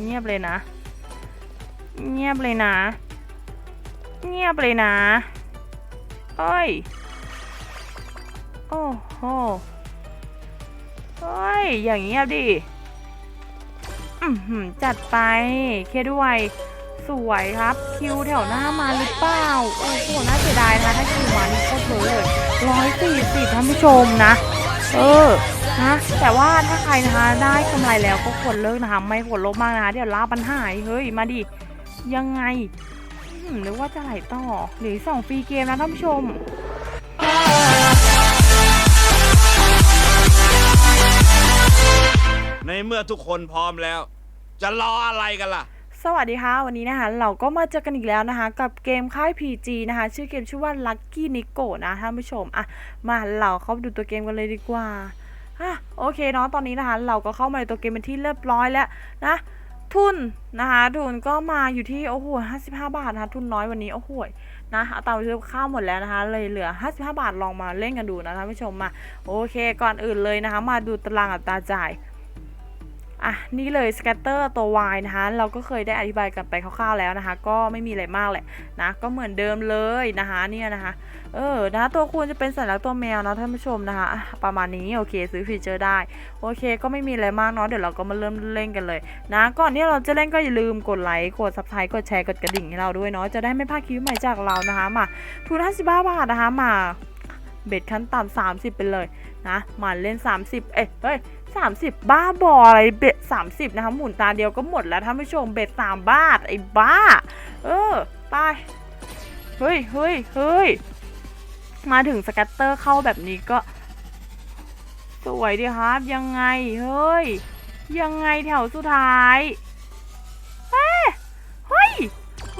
เงียบเลยนะ เงียบเลยนะ เงียบเลยนะเอ้ย โอ้โหเฮ้ย อย่างเงียบดิอือหือจัดไป เคด้วย สวยครับ คิวแถวหน้ามาหรือเปล่า โอ้โห น่าเสียดายนะ ถ้าคิวมานี่โคตรเลยร้อยสี่สิบท่านผู้ชมนะ เออนะแต่ว่าถ้าใครนะคะได้กำไรแล้วก็ควรเลิกนะคะไม่ควรลบมากนะคะเดี๋ยวลาปัญหายเฮ้ยมาดิยังไงหรือว่าจะไหลต่อหรือสองฟรีเกมนะท่านผู้ชมในเมื่อทุกคนพร้อมแล้ว จะรออะไรกันล่ะ สวัสดีค่ะ วันนี้นะคะ เราก็มาเจอกันอีกแล้วนะคะ กับเกมค่าย PG นะคะ ชื่อเกมชื่อว่า Lucky Nico นะท่านผู้ชมอะมาเราเข้าดูตัวเกมกันเลยดีกว่าอะโอเคเนาะตอนนี้นะคะ เราก็เข้ามาในตัวเกมเป็นที่เรียบร้อยแล้วนะทุนนะคะทุนก็มาอยู่ที่โอ้โห55บาทนะคะทุนน้อยวันนี้โอ้โหนะเอาตังค์ไปซื้อข้าวหมดแล้วนะคะ เลยเหลือ 55 บาทลองมาเล่นกันดูนะท่านผู้ชมมาโอเคก่อนอื่นเลยนะคะ มาดูตารางอัตราจ่าย อะนี่เลยสแกตเตอร์ตัว Y นะคะเราก็เคยได้อธิบายกันไปคร่าวๆแล้วนะคะ ก็ไม่มีอะไรมากแหละนะก็เหมือนเดิมเลยนะคะเนี่ยนะคะเออนะตัวคูณจะเป็นสัญลักษณ์ตัวแมวเนาะท่านผู้ชมนะคะ ประมาณนี้โอเคซื้อฟีเจอร์ได้โอเค ก็ไม่มีอะไรมากเนาะเดี๋ยวเราก็มาเริ่มเล่นกันเลย นะก่อนที่เราจะเล่นก็อย่าลืมกดไลค์กดซับสไครต์กดแชร์กดกระดิ่งให้เราด้วยเนาะจะได้ไม่พลาดคลิปใหม่จากเรานะคะมาทุน55บาทนะคะมา เบ็ดขั้นต่ำ30 ไปเลยนะมาเล่น 30 เอ้ยเฮ้ยสามสิบบ้าบออะไรเบ็ดสามสิบนะคะหมุนตาเดียวก็หมดแล้วท่านผู้ชมเบ็ดสามบาทไอ้บ้า เออไปเฮ้ยเฮ้ยเฮ้ยมาถึงสกัตเตอร์เข้าแบบนี้ก็ สวยดีครับ ยังไง เฮ้ย ยังไงแถวสุดท้ายเอ๊ะเฮ้ย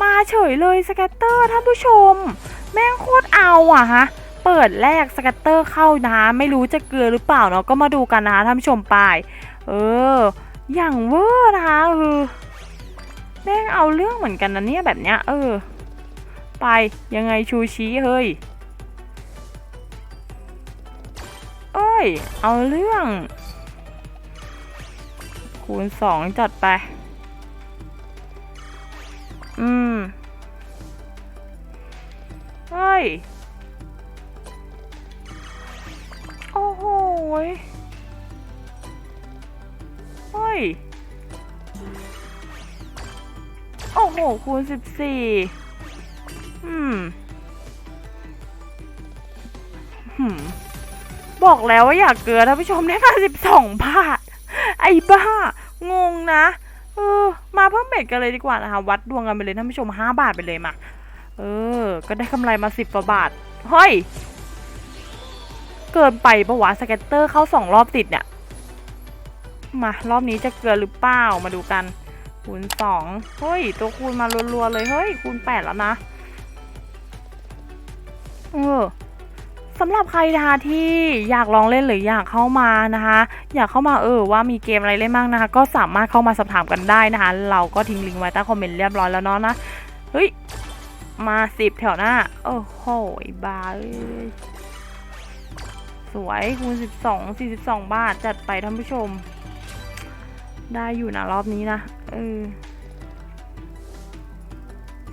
มาเฉยเลยสกัตเตอร์ท่านผู้ชม แม่งโคตรเอาอะฮะ เปิดแรกสกัตเตอร์เข้านะไม่รู้จะเกลือหรือเปล่าเนาะก็มาดูกันนะคะท่านผู้ชมไป เออ อย่างเวอร์นะคะเออแม่งเอาเรื่องเหมือนกันนะเนี่ยแบบเนี้ยเออ ไปยังไงชูชีเฮ้ยเอ้ย เอาเรื่อง คูณสองจัดไป อืม เฮ้ย ยเฮ้ย โอ้โห คูณสิบสี่อืมหืม บอกแล้วว่าอยากเกลือท่านผู้ชมได้มาสิบสองบาท ไอ้บ้า งงนะเออมาเพิ่มเบ็ดกันเลยดีกว่านะคะ วัดดวงกันไปเลยท่านผู้ชมห้าบาทไปเลยมา เออ ก็ได้กำไรมาสิบกว่าบาท เฮ้ย เกินไปปะวะสเก็ตเตอร์เข้าสองรอบติดเนี่ย มารอบนี้จะเกลือหรือเปล่ามาดูกันคูณสองเฮ้ย ตัวคูณมารัวๆเลย เฮ้ย คูณแปดแล้วนะ เออสำหรับใครนะคะที่อยากลองเล่นหรืออยากเข้ามานะคะ อยากเข้ามาเออว่ามีเกมอะไรเล่นบ้างนะคะ ก็สามารถเข้ามาสอบถามกันได้นะคะ เราก็ทิ้งลิงก์ไว้ใต้คอมเมนต์เรียบร้อยแล้วเนาะนะเฮ้ยมาสิบแถวหน้า โอ้โหบ้าเอ้ย สวยคูณ 12 42 บาท จัดไปท่านผู้ชม ได้อยู่นะรอบนี้นะเออ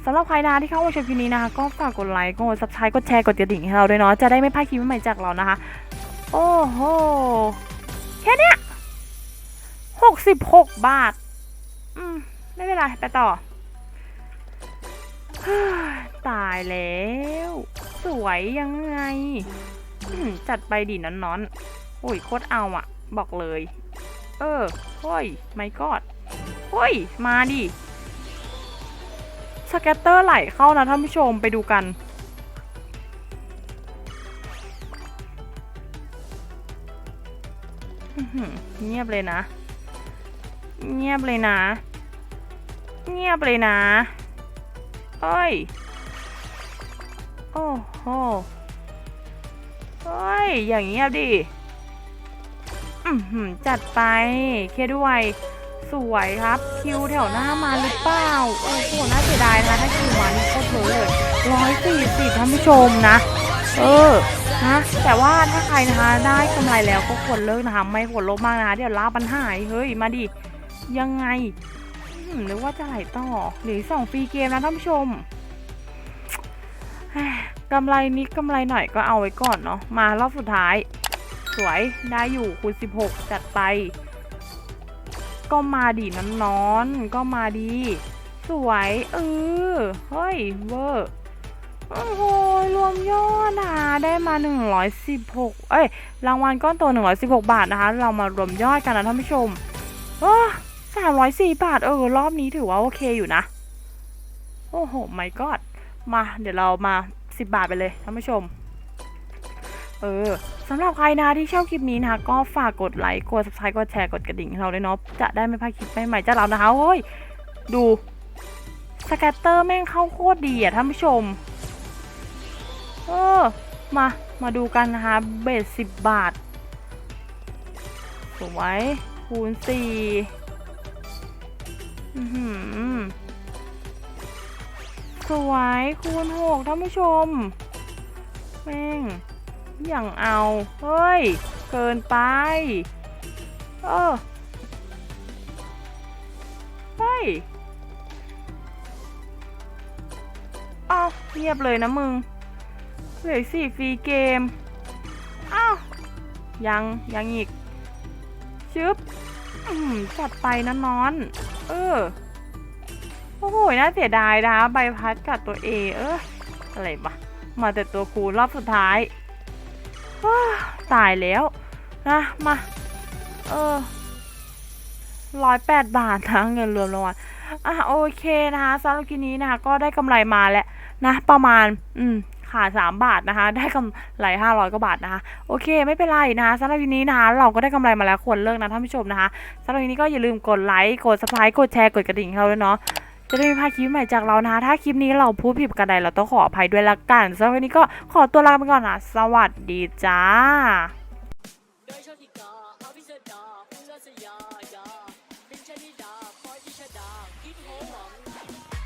สำหรับใครนะที่เข้ามาชมคลิปนี้นะคะ ก็ฝากกดไลค์กดซับสไครต์กดแชร์กดกระดิ่งให้เราด้วยเนาะจะได้ไม่พลาดคลิปใหม่ๆจากเรานะคะ โอ้โห แค่เนี้ย66บาท อืม ไม่เป็นไร ไปต่อ ตายแล้ว สวยยังไง จัดไปดินอนๆโอ้ยโคตรเอาอะบอกเลย เออเฮ้ยไม่กอดเฮ้ย มาดิสแกตเตอร์ไหลเข้านะท่านผู้ชมไปดูกัน เงียบเลยนะ เงียบเลยนะ เงียบเลยนะ เอ้ย โอ้โห เฮ้ย อย่างเงียบดิอือหือจัดไป เคด้วย สวยครับ คิวแถวหน้ามาหรือเปล่า โอ้โห น่าเสียดายนะ ถ้าคิวมานี่โคตรเยอะเลยร้อยสี่สิบท่านผู้ชมนะ เออนะแต่ว่าถ้าใครนะคะได้กำไรแล้วก็ควรเลิกนะคะไม่ควรลบมากนะคะเดี๋ยวลาปัญหายเฮ้ยมาดิยังไงหรือว่าจะไหลต่อหรือสองฟรีเกมนะท่านผู้ชม กำไรนิดกำไรหน่อยก็เอาไว้ก่อนเนาะมารอบสุดท้าย สวยได้อยู่คูณ 16 จัดไป ก็มาดีน้อนนอนก็มาดี สวยเออเฮ้ยเวอร์โอ้โหรวมยอดนะได้มา 116 เอ้ย รางวัลก้อนโต116 บาทนะคะ เรามารวมยอดกันนะท่านผู้ชมโอ้304บาท เออ รอบนี้ถือว่าโอเคอยู่นะ โอ้โหไม่กอดมา เดี๋ยวเรามา 10บาทไปเลยท่านผู้ชม เออสำหรับใครนะที่ชอบคลิปนี้นะคะก็ฝากกดไลค์กด subscribe กดแชร์กดกระดิ่งให้เราด้วยเนาะจะได้ไม่พลาดคลิปใหม่ๆจากเรานะคะเฮ้ยดูสแกตเตอร์แม่งเข้าโคตรดีอะท่านผู้ชม เออ มา มาดูกันนะคะ เบสสิบบาทสวยคูณสี่อือหือ สวยคูณหกท่านผู้ชม แม่ง อย่างเอา เฮ้ย เกินไป เออ เฮ้ยอ้าวเงียบเลยนะมึง เหลือสี่ฟรีเกม อ้าว ยัง ยังอีก ชึบจัดไปนะนอน เออ โอ้โห น่าเสียดายนะคะใบพัดกับตัวเอเอออะไรวะมาแต่ตัวคูรอบสุดท้ายตายแล้วนะมา เออร้อยแปดบาทนะเงินรวมรางวัลอะโอเคนะคะสำหรับคลินี้นะคะก็ได้กำไรมาแล้วนะ ประมาณ อืมขาดสามบาทนะคะ ได้กำไรห้าร้อยกว่าบาทนะคะ โอเค ไม่เป็นไรนะคะสำหรับคลิปนี้นะคะ เราก็ได้กำไรมาแล้วควรเลิกนะท่านผู้ชมนะคะสำหรับคลิปนี้ก็อย่าลืมกดไลค์ กด subscribe กดแชร์ กดกระดิ่งให้เราด้วยเนาะ จะได้ไม่พลาดคลิปใหม่จากเรานะคะถ้าคลิปนี้เราพูดผิดกันใดเราต้องขออภัยด้วยละกันสำหรับวันนี้ก็ขอตัวลาไปก่อนนะสวัสดีจ้าโดยโชติดาอุลอยพิชดาคิดโหหนัง